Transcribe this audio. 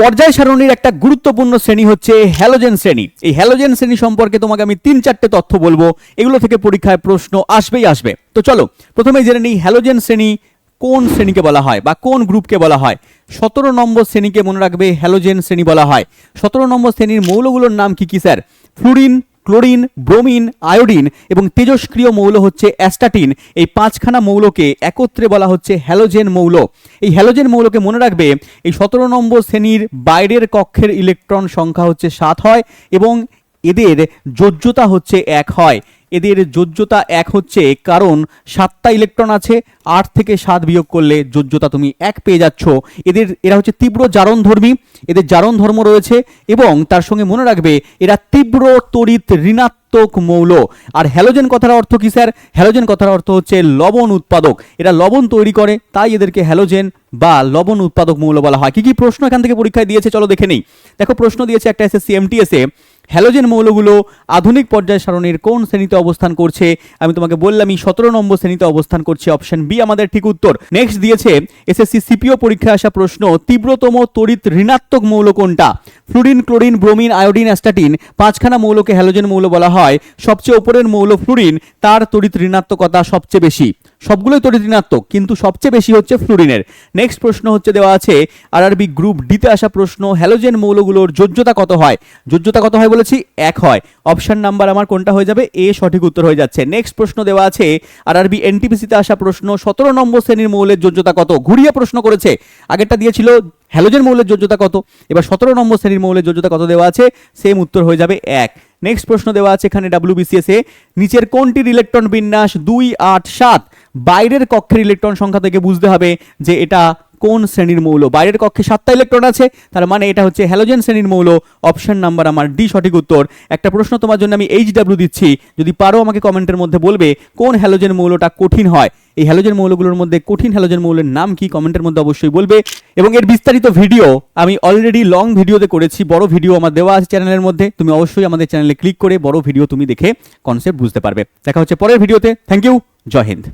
পর্যায় সারণীর একটা গুরুত্বপূর্ণ শ্রেণি হচ্ছে হ্যালোজেন শ্রেণি। এই হ্যালোজেন শ্রেণি সম্পর্কে তোমাকে আমি তিন চারটে তথ্য বলব। এগুলো থেকে পরীক্ষায় প্রশ্ন আসবেই আসবে। তো চলো প্রথমে জেনে নিই হ্যালোজেন শ্রেণি কোন শ্রেণীকে বলা হয় বা কোন গ্রুপকে বলা হয়। সতেরো নম্বর শ্রেণীকে মনে রাখবে হ্যালোজেন শ্রেণি বলা হয়। সতেরো নম্বর শ্রেণির মৌলগুলোর নাম কি কি, sir? Fluorine chlorine, bromine, iodine এবং তেজস্ক্রিয় মৌল হচ্ছে অ্যাস্টাটিন। এই পাঁচখানা মৌলকে একত্রে বলা হচ্ছে হ্যালোজেন মৌল। এই হ্যালোজেন মৌলকে মনে রাখবে, এই সতেরো নম্বর শ্রেণির বাইরের কক্ষের ইলেকট্রন সংখ্যা হচ্ছে সাত হয় এবং এদের যোজ্যতা হচ্ছে এক হয়। এদের যোজ্যতা এক হচ্ছে কারণ সাতটা ইলেকট্রন আছে, আট থেকে সাত বিয়োগ করলে যোজ্যতা তুমি এক পেয়ে যাচ্ছ। এদের, এরা হচ্ছে তীব্র জারণধর্মী, এদের জারণ ধর্ম রয়েছে এবং তার সঙ্গে মনে রাখবে, এরা তীব্র তড়িৎ ঋণাত্মক মৌল। আর হ্যালোজেন কথার অর্থ কি স্যার? হ্যালোজেন কথার অর্থ হচ্ছে লবণ উৎপাদক। এরা লবণ তৈরি করে, তাই এদেরকে হ্যালোজেন বা লবণ উৎপাদক মৌল বলা হয়। কি কি প্রশ্ন এখান থেকে পরীক্ষায় দিয়েছে? চলো দেখে নেই। দেখো প্রশ্ন দিয়েছে একটা এসএসসি এমটিএসে হ্যালোজেন মৌলগুলো আধুনিক পর্যায় সারণীর কোন শ্রেণীতে অবস্থান করছে? আমি তোমাকে বললামই সতেরো নম্বর শ্রেণীতে অবস্থান করছে অপশন বি, আমাদের ঠিক উত্তর। নেক্সট দিয়েছে এসএসসি সিপিও পরীক্ষায় আসা প্রশ্ন, তীব্রতম তড়িৎ ঋণাত্মক মৌল কোনটা? Fluorine, chlorine, bromine, iodine, astatine, পাঁচখানা মৌলকে হ্যালোজেন মৌল বলা হয়। সবচেয়ে উপরের মৌল ফ্লুরিন, তার তড়িৎ ঋণাত্মকতা সবচেয়ে বেশি। সবগুলোই তড়িৎ ঋণাত্মক, কিন্তু সবচেয়ে বেশি হচ্ছে ফ্লুরিনের। নেক্সট প্রশ্ন হচ্ছে দেওয়া আছে আর আরআরবি গ্রুপ ডিতে আসা প্রশ্ন হ্যালোজেন মৌলগুলোর যোজ্যতা কত হয়? যোজ্যতা কত হয় বলেছি, এক হয়। অপশন নাম্বার আমার কোনটা হয়ে যাবে? এ সঠিক উত্তর হয়ে যাচ্ছে। নেক্সট প্রশ্ন দেওয়া আছে আর আরআরবি এনটিপিসিতে আসা প্রশ্ন, সতেরো নম্বর শ্রেণির মৌলের যোজ্যতা কত? ঘুরিয়ে প্রশ্ন করেছে। আগেরটা দিয়েছিল হ্যালোজেন মৌলের যোজ্যতা কত? এবার সতেরো নম্বর শ্রেণির মৌলের যোজ্যতা কত দেওয়া আছে? সেম উত্তর হয়ে যাবে, এক। নেক্সট প্রশ্ন দেওয়া আছে এখানে ডাব্লিউবিসিএস এ নিচের কোনটির ইলেকট্রন বিন্যাস? দুই, আট, সাত। বাইরের কক্ষের ইলেকট্রন সংখ্যা থেকে বুঝতে হবে যে এটা কোন শ্রেণির মৌল। বাইরের কক্ষে সাতটা ইলেকট্রন আছে, তার মানে এটা হচ্ছে হ্যালোজেন শ্রেণির মৌল। অপশন নাম্বার আমার ডি সঠিক উত্তর। একটা প্রশ্ন তোমার জন্য আমি এইচ ডাব্লিউ দিচ্ছি। যদি পারো আমাকে কমেন্টের মধ্যে বলবে কোন হ্যালোজেন মৌলটা কঠিন হয়। এই হ্যালোজেন মৌলগুলোর মধ্যে কঠিন হ্যালোজেন মৌলের নাম কি কমেন্টের মধ্যে অবশ্যই বলবে। এবং এর বিস্তারিত ভিডিও আমি অলরেডি লং ভিডিওতে করেছি, বড় ভিডিও আমার দেওয়া আছে চ্যানেলের মধ্যে। তুমি অবশ্যই আমাদের চ্যানেলে ক্লিক করে বড় ভিডিও তুমি দেখে কনসেপ্ট বুঝতে পারবে। দেখা হচ্ছে পরের ভিডিওতে থ্যাংক ইউ জয় হিন্দ।